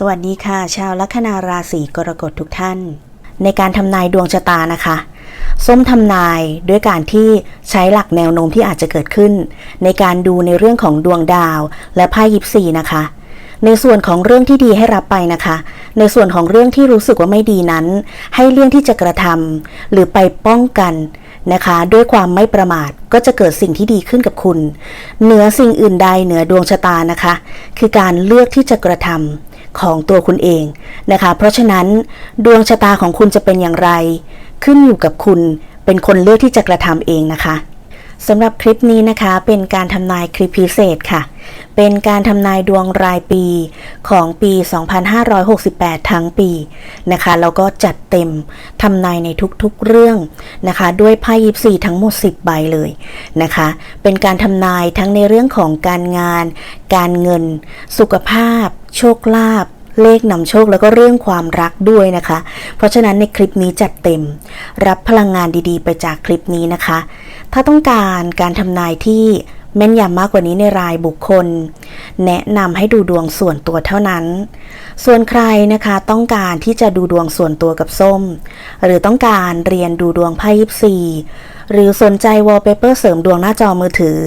สวัสดีค่ะ ชาวลัคนาราศีกรกฎทุกท่าน ในการทำนายดวงชะตานะคะ ส้มทำนายด้วยการที่ใช้หลักแนวโน้มที่อาจจะเกิดขึ้น ในการดูในเรื่องของดวงดาวและไพ่ยิปซีนะคะ ในส่วนของเรื่องที่ดีให้รับไปนะคะ ในส่วนของเรื่องที่รู้สึกว่าไม่ดีนั้น ให้เลี่ยงที่จะกระทำหรือไปป้องกันนะคะ ด้วยความไม่ประมาทก็จะเกิดสิ่งที่ดีขึ้นกับคุณ เหนือสิ่งอื่นใดเหนือดวงชะตานะคะ คือการเลือกที่จะกระทำ ของตัวคุณเองนะคะ เพราะฉะนั้นดวงชะตาของคุณจะเป็นอย่างไร ขึ้นอยู่กับคุณเป็นคนเลือกที่จะกระทำเองนะคะสำหรับคลิปนี้นะคะเป็นการทำนายคลิปพิเศษค่ะ เป็นการทำนายดวงรายปีของปี 2568 ทั้งปีนะคะแล้วก็จัดเต็มทำนายในทุกๆเรื่องนะคะ ด้วยไพ่ยิปซีทั้งหมด 10 ใบเลยนะคะ เป็นการทำนายทั้งในเรื่องของการงาน การเงิน สุขภาพ โชคลาภเลขนำโชคแล้วก็เรื่องความรักด้วยนะคะ เพราะฉะนั้นในคลิปนี้จัดเต็ม รับพลังงานดีๆ ไปจากคลิปนี้นะคะ ถ้าต้องการการทำนายที่แม่นยำมากกว่านี้ในรายบุคคล แนะนำให้ดูดวงส่วนตัวเท่านั้น ส่วนใครนะคะต้องการที่จะดูดวงส่วนตัวกับส้ม หรือต้องการเรียนดูดวงไพ่ยิปซี หรือสนใจวอลเปเปอร์เสริมดวงหน้าจอมือถือ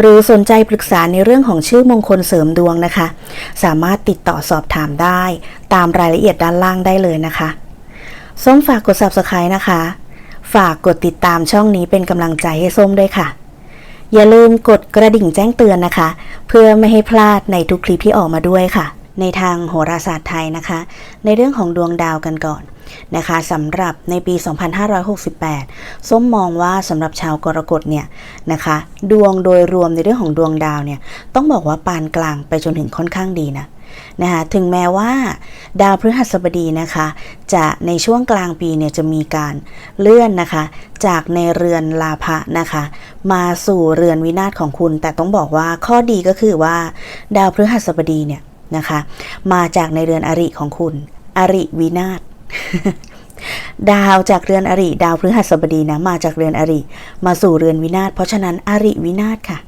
หรือสนใจปรึกษาในเรื่องของชื่อมงคลเสริมดวงนะคะ สามารถติดต่อสอบถามได้ ตามรายละเอียดด้านล่างได้เลยนะคะส้มฝากกด subscribe นะคะ ฝากกดติดตามช่องนี้เป็นกำลังใจให้ส้มด้วยค่ะ อย่าลืมกดกระดิ่งแจ้งเตือนนะคะ เพื่อไม่ให้พลาดในทุกคลิปที่ออกมาด้วยค่ะ ในทางโหราศาสตร์ไทยนะคะ ในเรื่องของดวงดาวกันก่อนนะคะสำหรับในปี 2568 ส้มมองว่าสำหรับชาวกรกฎเนี่ยนะคะ ดวงโดยรวมในเรื่องของดวงดาวเนี่ยต้องบอกว่าปานกลางไปจนถึงค่อนข้างดีนะนะคะถึงแม้ว่าดาวพฤหัสบดีนะคะ จะในช่วงกลางปีเนี่ยจะมีการเลื่อนนะคะ จากในเรือนลาภะนะคะ มาสู่เรือนวินาศของคุณ แต่ต้องบอกว่าข้อดีก็คือว่าดาวพฤหัสบดีเนี่ย นะคะ มาจากในเรือนอริของคุณ อริวินาศดาวจากเรือนอริดาวพฤหัสบดีนะมาจากเรือนอริมาสู่เรือนวินาศเพราะฉะนั้นอริวินาศค่ะ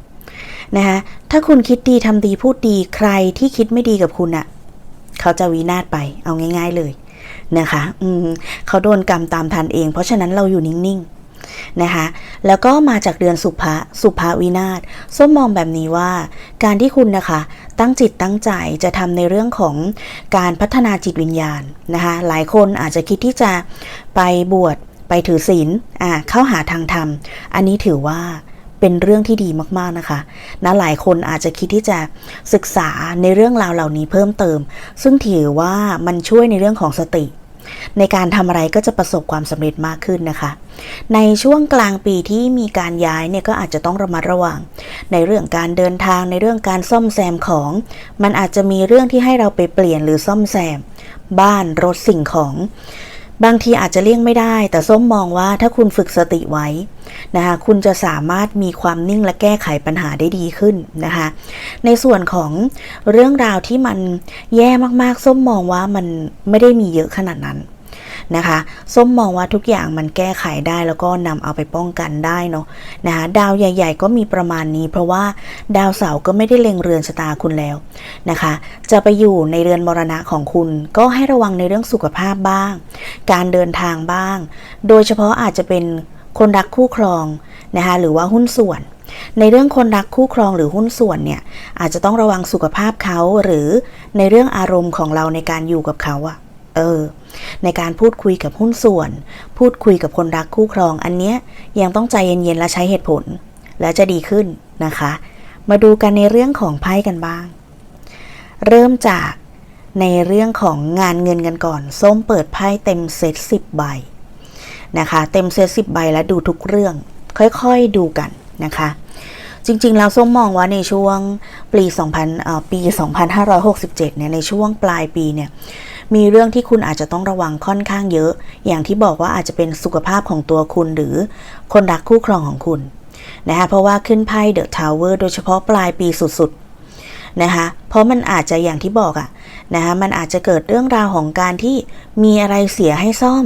นะคะถ้าคุณคิดดีทำดีพูดดีใครที่คิดไม่ดีกับคุณอะ่ะ เขาจะวินาศไปเอาง่าย ๆเลยนะคะ อืมเขาโดนกรรมตามทันเอง เพราะฉะนั้นเราอยู่นิ่งๆ นะคะ แล้วก็มาจากเดือนสุภะสุภาวินาศส้มมองแบบนี้ว่า การที่คุณนะคะตั้งจิตตั้งใจจะทำในเรื่องของการพัฒนาจิตวิญญาณนะคะ หลายคนอาจจะคิดที่จะไปบวชไปถือศีลอ่าเข้าหาทางธรรม อันนี้ถือว่าเป็นเรื่องที่ดีมากๆนะคะนะหลายคนอาจจะคิดที่จะศึกษาในเรื่องราวเหล่านี้เพิ่มเติม ซึ่งถือว่ามันช่วยในเรื่องของสติ ในการทำอะไรก็จะประสบความสำเร็จมากขึ้นนะคะ ในช่วงกลางปีที่มีการย้ายเนี่ยก็อาจจะต้องระมัดระวัง ในเรื่องการเดินทางในเรื่องการซ่อมแซมของ มันอาจจะมีเรื่องที่ให้เราไปเปลี่ยนหรือซ่อมแซม บ้านรถสิ่งของ บางทีอาจจะเลี่ยงไม่ได้ แต่ส้มมองว่าถ้าคุณฝึกสติไว้นะคะคุณจะสามารถมีความนิ่งและแก้ไขปัญหาได้ดีขึ้นนะคะในส่วนของเรื่องราวที่มันแย่มากๆ ส้มมองว่ามันไม่ได้มีเยอะขนาดนั้น นะคะส้มมองว่าทุกอย่างมันแก้ไขได้แล้วก็นำเอาไปป้องกันได้เนาะนะคะดาวใหญ่ ๆ ก็มีประมาณนี้ เพราะว่าดาวเสาร์ก็ไม่ได้เล็งเรือนชะตาคุณแล้วนะคะ จะไปอยู่ในเรือนมรณะของคุณ ก็ให้ระวังในเรื่องสุขภาพบ้าง การเดินทางบ้าง โดยเฉพาะอาจจะเป็นคนรักคู่ครองนะคะหรือว่าหุ้นส่วนในเรื่องคนรักคู่ครองหรือหุ้นส่วนเนี่ยอาจจะต้องระวังสุขภาพเขาหรือในเรื่องอารมณ์ของเราในการอยู่กับเขาอะ เออ ในการพูดคุยกับหุ้นส่วน พูดคุยกับคนรักคู่ครองอันเนี้ยยังต้องใจเย็นๆและใช้เหตุผล และจะดีขึ้นนะคะ มาดูกันในเรื่องของไพ่กันบ้าง เริ่มจากในเรื่องของงานเงินกันก่อน ส้มเปิดไพ่เต็มเซตสิบใบนะคะ เต็มเซตสิบใบแล้วดูทุกเรื่อง ค่อยๆดูกันนะคะจริงๆ แล้วส้มมองว่าในช่วงปี 2000ปี 2567 เนี่ย ในช่วงปลายปีเนี่ย มีเรื่องที่คุณอาจจะต้องระวังค่อนข้างเยอะ อย่างที่บอกว่าอาจจะเป็นสุขภาพของตัวคุณหรือคนรักคู่ครองของคุณนะคะเพราะว่าขึ้นไพ่เดอะทาวเวอร์โดยเฉพาะปลายปีสุดๆนะคะเพราะมันอาจจะอย่างที่บอกอะนะคะมันอาจจะเกิดเรื่องราวของการที่มีอะไรเสียให้ซ่อม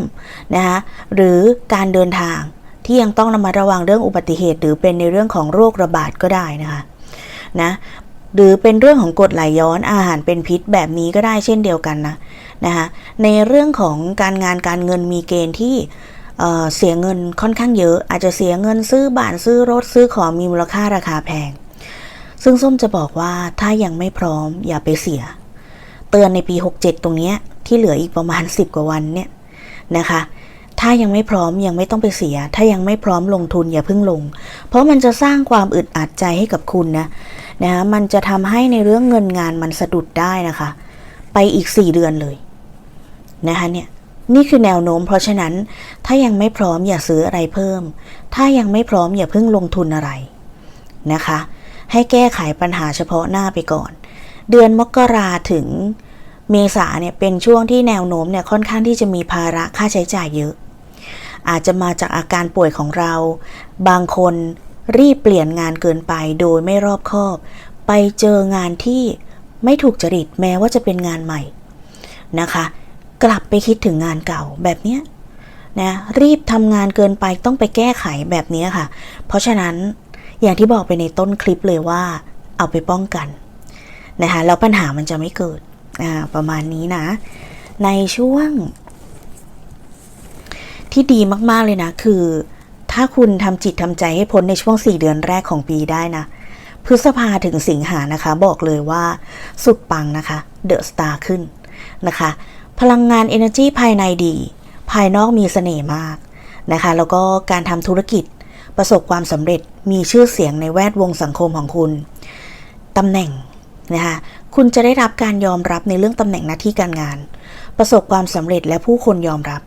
นะคะหรือการเดินทางที่ยังต้องระมัดระวังเรื่องอุบัติเหตุ หรือเป็นในเรื่องของโรคระบาดก็ได้นะคะนะหรือเป็นเรื่องของกรดไหลย้อนอาหารเป็นพิษแบบนี้ก็ได้เช่นเดียวกันนะ นะคะในเรื่องของการงานการเงินมีเกณฑ์ที่เสียเงินค่อนข้างเยอะ อาจจะเสียเงินซื้อบ้านซื้อรถซื้อของมีมูลค่าราคาแพง ซึ่งส้มจะบอกว่าถ้ายังไม่พร้อมอย่าไปเสีย เตือนในปี 67 ตรงนี้ที่เหลืออีกประมาณ 10 กว่าวันเนี่ยนะคะถ้ายังไม่พร้อมยังไม่ต้องไปเสีย ถ้ายังไม่พร้อมลงทุนอย่าเพิ่งลง เพราะมันจะสร้างความอึดอัดใจให้กับคุณนะนะมันจะทำให้ในเรื่องเงินงานมันสะดุดได้นะคะ ไปอีก 4 เดือนเลย นะคะเนี่ยนี่คือแนวโน้ม เพราะฉะนั้นถ้ายังไม่พร้อมอย่าซื้ออะไรเพิ่ม ถ้ายังไม่พร้อมอย่าเพิ่งลงทุนอะไรนะคะ ให้แก้ไขปัญหาเฉพาะหน้าไปก่อน เดือนมกราถึงเมษาเนี่ยเป็นช่วงที่แนวโน้มเนี่ยค่อนข้างที่จะมีภาระค่าใช้จ่ายเยอะ อาจจะมาจากอาการป่วยของเรา บางคนรีบเปลี่ยนงานเกินไปโดยไม่รอบคอบ ไปเจองานที่ไม่ถูกจริตแม้ว่าจะเป็นงานใหม่นะคะ กลับไปคิดถึงงานเก่าแบบเนี้ยนะรีบทำงานเกินไปต้องไปแก้ไขแบบนี้ค่ะ เพราะฉะนั้นอย่างที่บอกไปในต้นคลิปเลยว่า เอาไปป้องกันนะคะแล้วปัญหามันจะไม่เกิดประมาณนี้นะ ในช่วง ที่ดีมากๆเลยนะ คือ ถ้าคุณทำจิตทำใจให้พ้นในช่วง 4 เดือนแรกของปีได้นะ พฤษภาถึงสิงหานะคะ บอกเลยว่า สุดปังนะคะ เดอะสตาร์ขึ้นนะคะ พลังงาน Energy ภายในดี ภายนอกมีเสน่ห์มากนะคะ แล้วก็การทำธุรกิจประสบความสำเร็จมีชื่อเสียงในแวดวงสังคมของคุณตำแหน่งนะคะคุณจะได้รับการยอมรับในเรื่องตำแหน่งหน้าที่การงาน ประสบความสำเร็จและผู้คนยอมรับ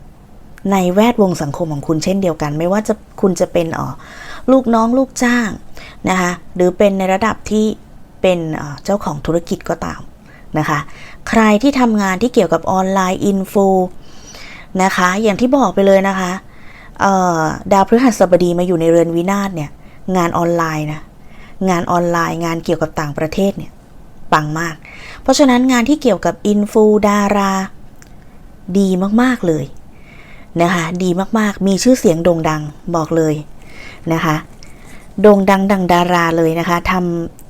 ในแวดวงสังคมของคุณเช่นเดียวกัน ไม่ว่าจะคุณจะเป็นอ๋อลูกน้องลูกจ้างนะคะหรือเป็นในระดับที่เป็นเจ้าของธุรกิจก็ตาม นะคะ ใครที่ทำงานที่เกี่ยวกับออนไลน์อินฟูนะคะ อย่างที่บอกไปเลยนะคะดาวพฤหัสบดีมาอยู่ในเรือนวินาศเนี่ย งานออนไลน์นะ งานออนไลน์งานเกี่ยวกับต่างประเทศเนี่ย ปังมาก เพราะฉะนั้นงานที่เกี่ยวกับอินฟูดารา ดีมากๆเลยนะคะ ดีมากๆ มีชื่อเสียงโด่งดังบอกเลยนะคะ โด่งดังดังดาราเลยนะคะทำ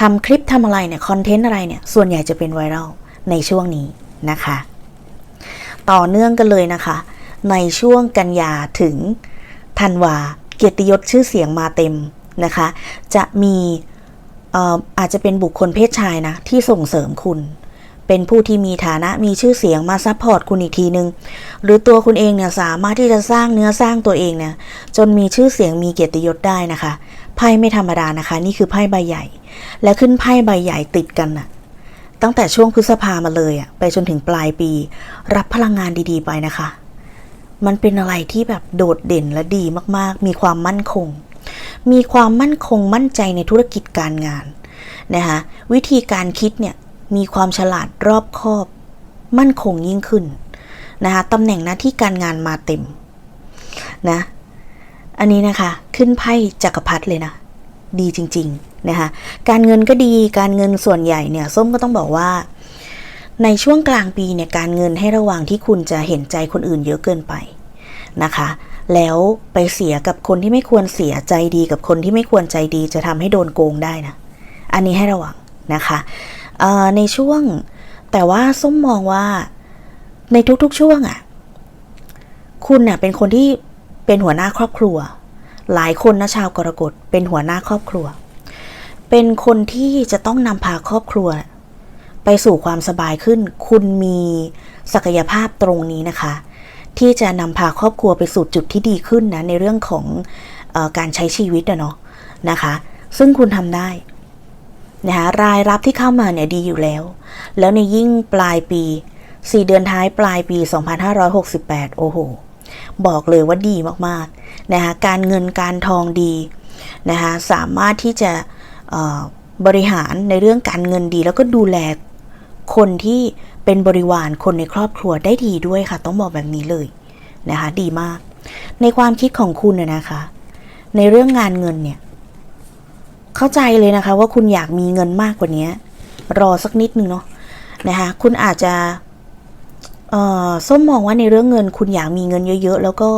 ทำคลิปทำอะไรเนี่ยคอนเทนต์อะไรเนี่ยส่วนใหญ่จะเป็นไวรัลในช่วงนี้นะคะ ต่อเนื่องกันเลยนะคะ ในช่วงกันยาถึงธันวาเกียรติยศชื่อเสียงมาเต็มนะคะ จะมีอาจจะเป็นบุคคลเพศชายนะที่ส่งเสริมคุณ เป็นผู้ที่มีฐานะมีชื่อเสียงมาซัพพอร์ตคุณอีกทีนึง หรือตัวคุณเองเนี่ยสามารถที่จะสร้างเนื้อสร้างตัวเองเนี่ยจนมีชื่อเสียงมีเกียรติยศได้นะคะไพ่ไม่ธรรมดานะคะ นี่คือไพ่ใบใหญ่ และขึ้นไพ่ใบใหญ่ติดกันน่ะตั้งแต่ช่วงพฤษภามาเลยอะไปจนถึงปลายปี รับพลังงานดีๆไปนะคะ มันเป็นอะไรที่แบบโดดเด่นและดีมากๆ มีความมั่นคง มีความมั่นคงมั่นใจในธุรกิจการงานนะคะวิธีการคิดเนี่ย มีความฉลาดรอบคอบ มั่นคงยิ่งขึ้นนะคะตำแหน่งหน้าที่การงานมาเต็มนะ อันนี้นะคะ ขึ้นไพ่จักรพรรดิเลยนะ ดีจริง ๆ นะคะ การเงินก็ดีการเงินส่วนใหญ่เนี่ย ส้มก็ต้องบอกว่า ในช่วงกลางปีเนี่ย การเงินให้ระวังที่คุณจะเห็นใจคนอื่นเยอะเกินไปนะคะ แล้วไปเสียกับคนที่ไม่ควรเสียใจดีกับคนที่ไม่ควรใจดีจะทำให้โดนโกงได้นะ อันนี้ให้ระวังนะคะ ในช่วง แต่ว่าส้มมองว่าในทุกๆช่วงอะ่ะ คุณเน่ยเป็นคนที่เป็นหัวหน้าครอบครัว หลายคนนะชาวกรกฎเป็นหัวหน้าครอบครัว เป็นคนที่จะต้องนำพาครอบครัว ไปสู่ความสบายขึ้น คุณมีศักยภาพตรงนี้นะคะ ที่จะนำพาครอบครัวไปสู่จุดที่ดีขึ้นนะในเรื่องของอการใช้ชีวิตอะเนาะนะคะ ซึ่งคุณทำได้ นะคะรายรับที่เข้ามาเนี่ยดีอยู่แล้ว แล้วในยิ่งปลายปี 4 เดือนท้ายปลายปี 2568 โอ้โห บอกเลยว่าดีมากๆนะคะการเงินการทองดีนะคะสามารถที่จะบริหารในเรื่องการเงินดี แล้วก็ดูแลคนที่เป็นบริวารคนในครอบครัวได้ดีด้วยค่ะ ต้องบอกแบบนี้เลยนะคะดีมาก ในความคิดของคุณนะคะ ในเรื่องงานเงินเนี่ย เข้าใจเลยนะคะว่าคุณอยากมีเงินมากกว่านี้ รอสักนิดนึงเนาะนะคะคุณอาจจะส้มมองว่าในเรื่องเงิน คุณอยากมีเงินเยอะ ๆ แล้วก็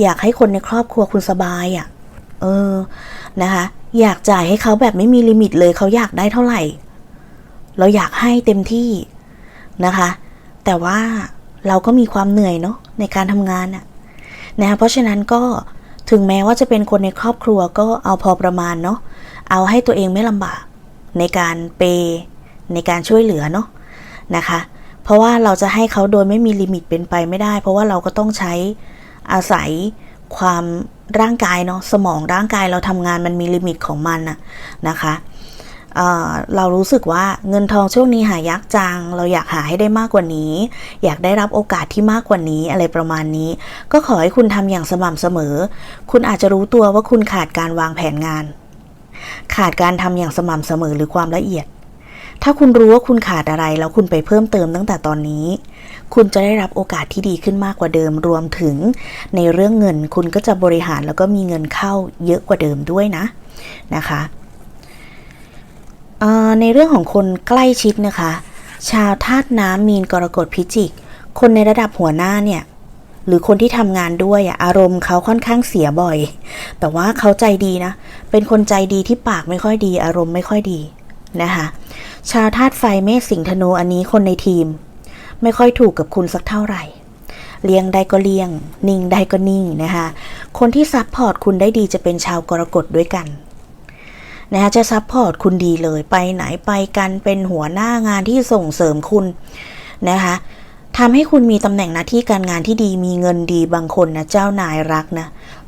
อยากให้คนในครอบครัวคุณสบายอะ่ะ เออนะคะอยากจ่ายให้เขาแบบไม่มีลิมิตเลยเขาอยากได้เท่าไหร่ เราอยากให้เต็มที่นะคะ แต่ว่าเราก็มีความเหนื่อยเนาะในการทำงานอะนะคะเพราะฉะนั้นก็ถึงแม้ว่าจะเป็นคนในครอบครัวก็เอาพอประมาณเนาะ เอาให้ตัวเองไม่ลำบาก ในการเปย์ในการช่วยเหลือเนาะนะคะ เพราะว่าเราจะให้เขาโดยไม่มีลิมิตเป็นไปไม่ได้ เพราะว่าเราก็ต้องใช้อาศัยความร่างกายเนาะสมองร่างกายเราทำงานมันมีลิมิตของมันนะนะคะเเรารู้สึกว่าเงินทองช่วงนี้หายากจัง เราอยากหาให้ได้มากกว่านี้ อยากได้รับโอกาสที่มากกว่านี้อะไรประมาณนี้ ก็ขอให้คุณทำอย่างสม่ำเสมอ คุณอาจจะรู้ตัวว่าคุณขาดการวางแผนงาน ขาดการทำอย่างสม่ำเสมอหรือความละเอียด ถ้าคุณรู้ว่าคุณขาดอะไรแล้วคุณไปเพิ่มเติมตั้งแต่ตอนนี้ คุณจะได้รับโอกาสที่ดีขึ้นมากกว่าเดิมรวมถึง ในเรื่องเงินคุณก็จะบริหารแล้วก็มีเงินเข้าเยอะกว่าเดิมด้วยนะนะคะในเรื่องของคนใกล้ชิดนะคะ ชาวธาตุน้ำมีนกรกฎพิจิก คนในระดับหัวหน้าเนี่ย หรือคนที่ทำงานด้วยอะอารมณ์เขาค่อนข้างเสียบ่อย แต่ว่าเขาใจดีนะ เป็นคนใจดีที่ปากไม่ค่อยดี อารมณ์ไม่ค่อยดีนะคะชาวธาตุไฟเมษสิงห์ธนูอันนี้คนในทีม ไม่ค่อยถูกกับคุณสักเท่าไหร่ เลี้ยงได้ก็เลี้ยง นิ่งได้ก็นิ่งนะคะคนที่ซับพอร์ตคุณได้ดีจะเป็นชาวกรกฎด้วยกันนะคะจะซับพอร์ตคุณดีเลยไปไหนไปกันเป็นหัวหน้างานที่ส่งเสริมคุณนะคะ ทำให้คุณมีตำแหน่งหน้าที่การงานที่ดีมีเงินดีบางคนนะเจ้านายรักนะ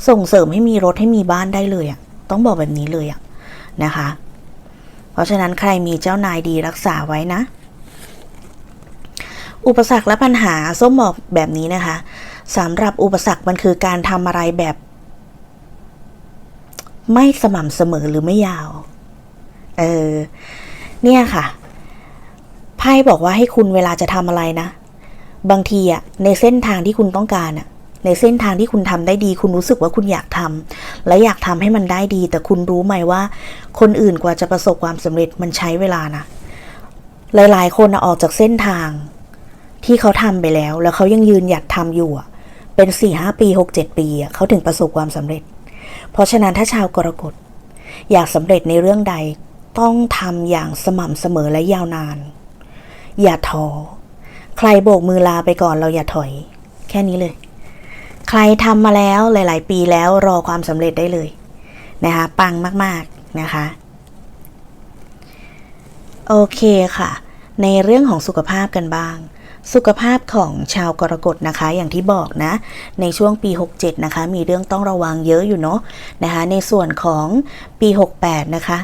ส่งเสริมให้มีรถให้มีบ้านได้เลยอะ่ะต้องบอกแบบนี้เลยอะ่ะนะคะ เพราะฉะนั้นใครมีเจ้านายดีรักษาไว้นะ อุปสรรคและปัญหาส้มบอกแบบนี้นะคะสำหรับอุปสรรคมันคือการทำอะไรแบบ ไม่สม่ำเสมอหรือไม่ยาว เออ เนี่ยค่ะไพ่บอกว่าให้คุณเวลาจะทำอะไรนะ บางทีอะในเส้นทางที่คุณต้องการอะในเส้นทางที่คุณทำได้ดี คุณรู้สึกว่าคุณอยากทำและอยากทำให้มันได้ดี แต่คุณรู้ไหมว่า คนอื่นกว่าจะประสบความสำเร็จมันใช้เวลานะหลาย ๆ คนออกจากเส้นทาง ที่เขาทำไปแล้ว แล้วเขายังยืนหยัดทำอยู่อะเป็นสี่ห้าปีหกเจ็ดปีอะเขาถึงประสบความสำเร็จ เพราะฉะนั้นถ้าชาวกรกฎอยากสำเร็จในเรื่องใดต้องทำอย่างสม่ำเสมอและยาวนาน อย่าท้อ ใครโบกมือลาไปก่อนเราอย่าถอย แค่นี้เลย ใครทำมาแล้วหลาย ๆ ปีแล้วรอความสำเร็จได้เลยนะคะปังมาก ๆ นะคะ โอเคค่ะ ในเรื่องของสุขภาพกันบ้างสุขภาพของชาวกรกฎนะคะ อย่างที่บอกนะ ในช่วงปี 67 นะคะ มีเรื่องต้องระวังเยอะอยู่เนาะนะคะ ในส่วนของปี 68 นะคะ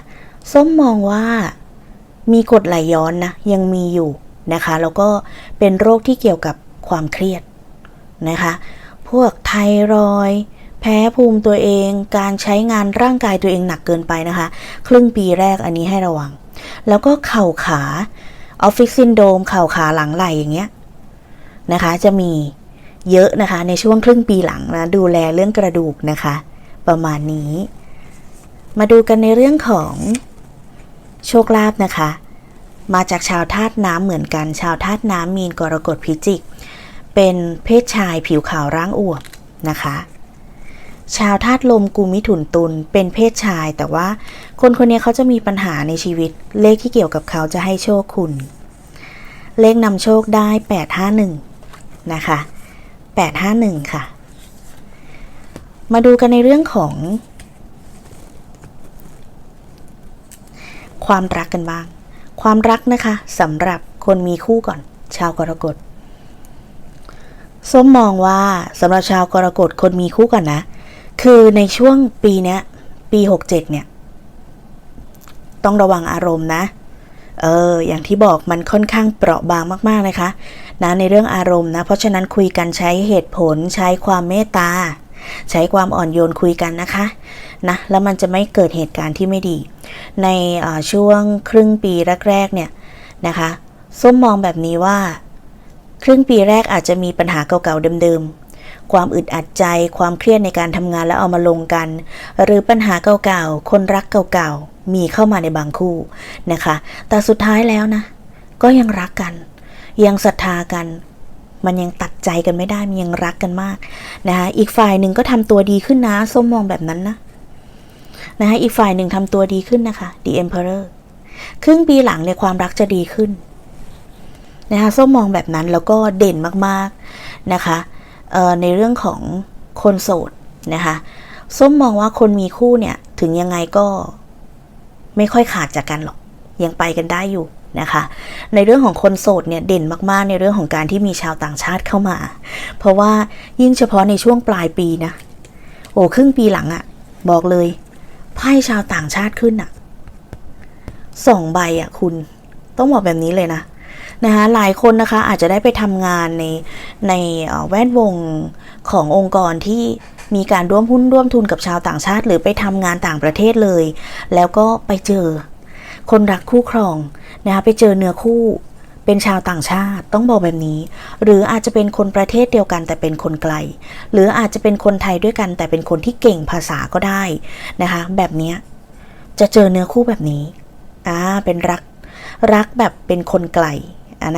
ส้มมองว่ามีกรดไหลย้อนนะ ยังมีอยู่ นะคะแล้วก็เป็นโรคที่เกี่ยวกับความเครียดนะคะพวกไทรอยแพ้ภูมิตัวเอง การใช้งานร่างกายตัวเองหนักเกินไปนะคะ ครึ่งปีแรกอันนี้ให้ระวัง แล้วก็เข่าขาออฟฟิศซินโดมเข่าขาหลังไหลอย่างเงี้ยนะคะจะมีเยอะนะคะในช่วงครึ่งปีหลังนะดูแลเรื่องกระดูกนะคะ ประมาณนี้ มาดูกันในเรื่องของโชคลาภนะคะ มาจากชาวธาตุน้ำเหมือนกัน ชาวธาตุน้ำมีนกรกฎพิจิก เป็นเพศชายผิวขาวร่างอวบนะคะ ชาวธาตุลมกุมมิถุนตุลเป็นเพศชาย แต่ว่าคนคนนี้เขาจะมีปัญหาในชีวิต เลขที่เกี่ยวกับเขาจะให้โชคคุณ เลขนำโชคได้ 851 นะคะ 851 ค่ะ มาดูกันในเรื่องของความรักกันบ้าง ความรักนะคะสำหรับคนมีคู่ก่อน ชาวกรกฎส้มมองว่าสำหรับชาวกรกฎคนมีคู่ก่อนนะ คือในช่วงปีเนี้ยปี 67 เนี่ย ต้องระวังอารมณ์นะเอออย่างที่บอกมันค่อนข้างเปราะบางมากๆนะคะนะในเรื่องอารมณ์นะ เพราะฉะนั้นคุยกันใช้เหตุผลใช้ความเมตตา ใช้ความอ่อนโยนคุยกันนะคะนะแล้วมันจะไม่เกิดเหตุการณ์ที่ไม่ดี ในช่วงครึ่งปีแรกๆเนี่ยนะคะส้มมองแบบนี้ว่า ครึ่งปีแรกอาจจะมีปัญหาเก่าๆเดิมๆ ความอึดอัดใจ ความเครียดในการทำงานแล้วเอามาลงกัน หรือปัญหาเก่าๆ คนรักเก่าๆ มีเข้ามาในบางคู่นะคะ แต่สุดท้ายแล้วนะ ก็ยังรักกัน ยังศรัทธากัน มันยังตัดใจกันไม่ได้ มันยังรักกันมากนะคะอีกฝ่ายหนึ่งก็ทำตัวดีขึ้นนะส้มมองแบบนั้นนะนะคะอีกฝ่ายหนึ่งทำตัวดีขึ้นนะคะ The Emperor ครึ่งปีหลังในยความรักจะดีขึ้นนะคะส้มมองแบบนั้นแล้วก็เด่นมากๆนะคะในเรื่องของคนโสดนะคะส้มมองว่าคนมีคู่เนี่ยถึงยังไงก็ไม่ค่อยขาดจากกันหรอก ยังไปกันได้อยู่ นะคะ ในเรื่องของคนโสดเนี่ยเด่นมากๆ ในเรื่องของการที่มีชาวต่างชาติเข้ามา เพราะว่ายิ่งเฉพาะในช่วงปลายปีนะ โอ้ครึ่งปีหลังอะบอกเลยไพ่ชาวต่างชาติขึ้นอะสองใบอะคุณต้องบอกแบบนี้เลยนะนะคะหลายคนนะคะอาจจะได้ไปทำงานในในแวดวงขององค์กรที่มีการร่วมหุ้นร่วมทุนกับชาวต่างชาติ หรือไปทำงานต่างประเทศเลย แล้วก็ไปเจอ คนรักคู่ครองนะคะไปเจอเนื้อคู่ เป็นชาวต่างชาติต้องบอกแบบนี้ หรืออาจจะเป็นคนประเทศเดียวกันแต่เป็นคนไกล หรืออาจจะเป็นคนไทยด้วยกันแต่เป็นคนที่เก่งภาษาก็ได้นะคะแบบนี้จะเจอเนื้อคู่แบบนี้อ่าเป็นรักรักแบบเป็นคนไกล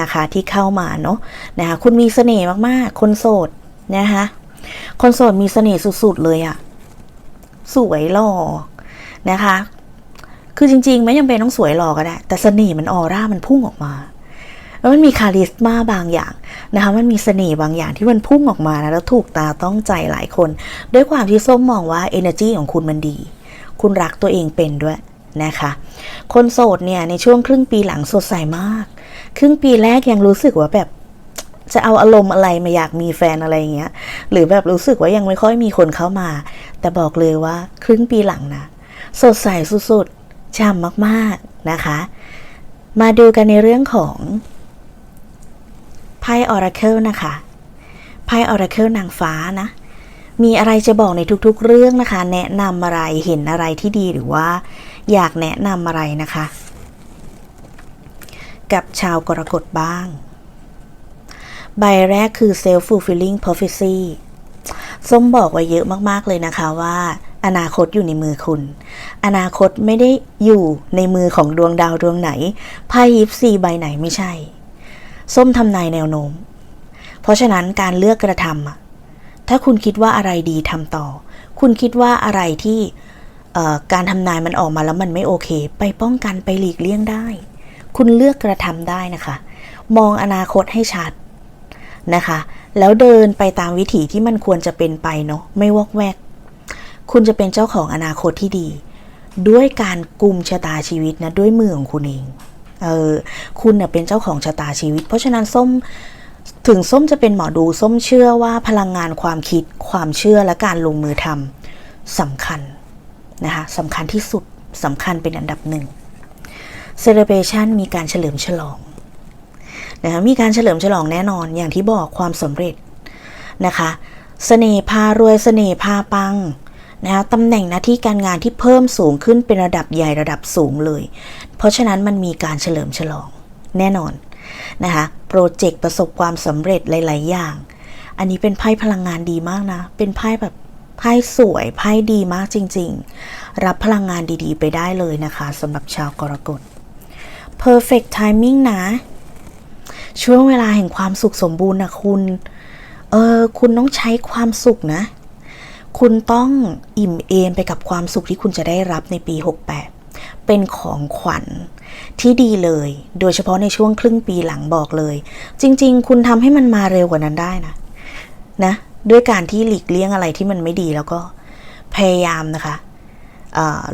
นะคะที่เข้ามาเนาะนะคะคุณมีเสน่ห์มากๆ คนโสดนะคะคนโสดมีเสน่ห์สุดๆเลยอะสวยหล่อนะคะ คือจริง ๆ ไม่จำเป็นต้องสวยหล่อก็ได้ แต่เสน่ห์มันออร่ามันพุ่งออกมาแล้วมันมีคาริสมาบางอย่างนะคะ มันมีเสน่ห์บางอย่างที่มันพุ่งออกมานะแล้วถูกตาต้องใจหลายคน ด้วยความที่ส้มมองว่า energy ของคุณมันดี คุณรักตัวเองเป็นด้วยนะคะ คนโสดเนี่ยในช่วงครึ่งปีหลังสดใสมาก ครึ่งปีแรกยังรู้สึกว่าแบบจะเอาอารมณ์อะไรมาอยากมีแฟนอะไรอย่างเงี้ย หรือแบบรู้สึกว่ายังไม่ค่อยมีคนเข้ามา แต่บอกเลยว่าครึ่งปีหลังนะ สดใสสุดๆ ช่ำมากๆนะคะ มาดูกันในเรื่องของไพ่ออราเคิลนะคะไพ่ออราเคิลนางฟ้านะ มีอะไรจะบอกในทุกๆเรื่องนะคะ แนะนำอะไรเห็นอะไรที่ดีหรือว่า อยากแนะนำอะไรนะคะ กับชาวกรกฎบ้าง ใบแรกคือ self fulfilling prophecy ส้มบอกไว้เยอะมากๆเลยนะคะว่า อนาคตอยู่ในมือคุณ อนาคตไม่ได้อยู่ในมือของดวงดาวดวงไหนไพ่ยิปซีใบไหนไม่ใช่ ส้มทำนายแนวโน้ม เพราะฉะนั้นการเลือกกระทำถ้าคุณคิดว่าอะไรดีทำต่อ คุณคิดว่าอะไรที่การทำนายมันออกมาแล้วมันไม่โอเค ไปป้องกันไปหลีกเลี่ยงได้ คุณเลือกกระทำได้นะคะ มองอนาคตให้ชัดนะคะ แล้วเดินไปตามวิถีที่มันควรจะเป็นไปเนาะไม่วอกแวก คุณจะเป็นเจ้าของอนาคตที่ดี ด้วยการกลุ่มชะตาชีวิตนะ ด้วยมือของคุณเอง เออ คุณเน่ยเป็นเจ้าของชะตาชีวิต เพราะฉะนั้นส้มถึงส้มจะเป็นหมอดูส้มเชื่อว่าพลังงานความคิด ความเชื่อและการลงมือทำสำคัญนะคะสำคัญที่สุดสำคัญเป็นอันดับหนึ่งเซเลบรชันมีการเฉลิมฉลองนะคะมีการเฉลิมฉลองแน่นอนอย่างที่บอกความสำเร็จนะคะสเสน่ห์พารวยสเสน่ห์พาปัง นะคะตำแหน่งหน้าที่การงานที่เพิ่มสูงขึ้นเป็นระดับใหญ่ระดับสูงเลย เพราะฉะนั้นมันมีการเฉลิมฉลองแน่นอนนะคะโปรเจกต์ประสบความสำเร็จหลาย ๆ อย่าง อันนี้เป็นไพ่พลังงานดีมากนะ เป็นไพ่แบบไพ่สวยไพ่ดีมากจริง ๆ รับพลังงานดีๆ ไปได้เลยนะคะสำหรับชาวกรกฎ perfect timing นะ ช่วงเวลาแห่งความสุขสมบูรณ์นะคุณ เออ คุณต้องใช้ความสุขนะ คุณต้องอิ่มเอมไปกับความสุขที่คุณจะได้รับในปี 68 เป็นของขวัญที่ดีเลย โดยเฉพาะในช่วงครึ่งปีหลังบอกเลย จริง ๆ คุณทำให้มันมาเร็วกว่านั้นได้นะนะด้วยการที่หลีกเลี่ยงอะไรที่มันไม่ดีแล้วก็พยายามนะคะ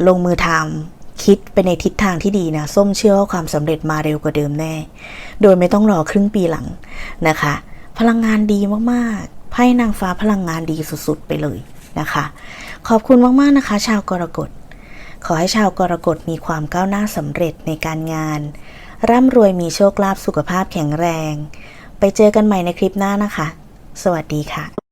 ลงมือทำคิดไปในทิศทางที่ดีนะ ส้มเชื่อว่าความสำเร็จมาเร็วกว่าเดิมแน่ โดยไม่ต้องรอครึ่งปีหลังนะคะ พลังงานดีมากๆไพ่นางฟ้าพลังงานดีสุดๆไปเลย นะคะ ขอบคุณมากๆนะคะ ชาวกรกฎ ขอให้ชาวกรกฎมีความก้าวหน้าสำเร็จในการงาน ร่ำรวยมีโชคลาภสุขภาพแข็งแรง ไปเจอกันใหม่ในคลิปหน้านะคะ สวัสดีค่ะ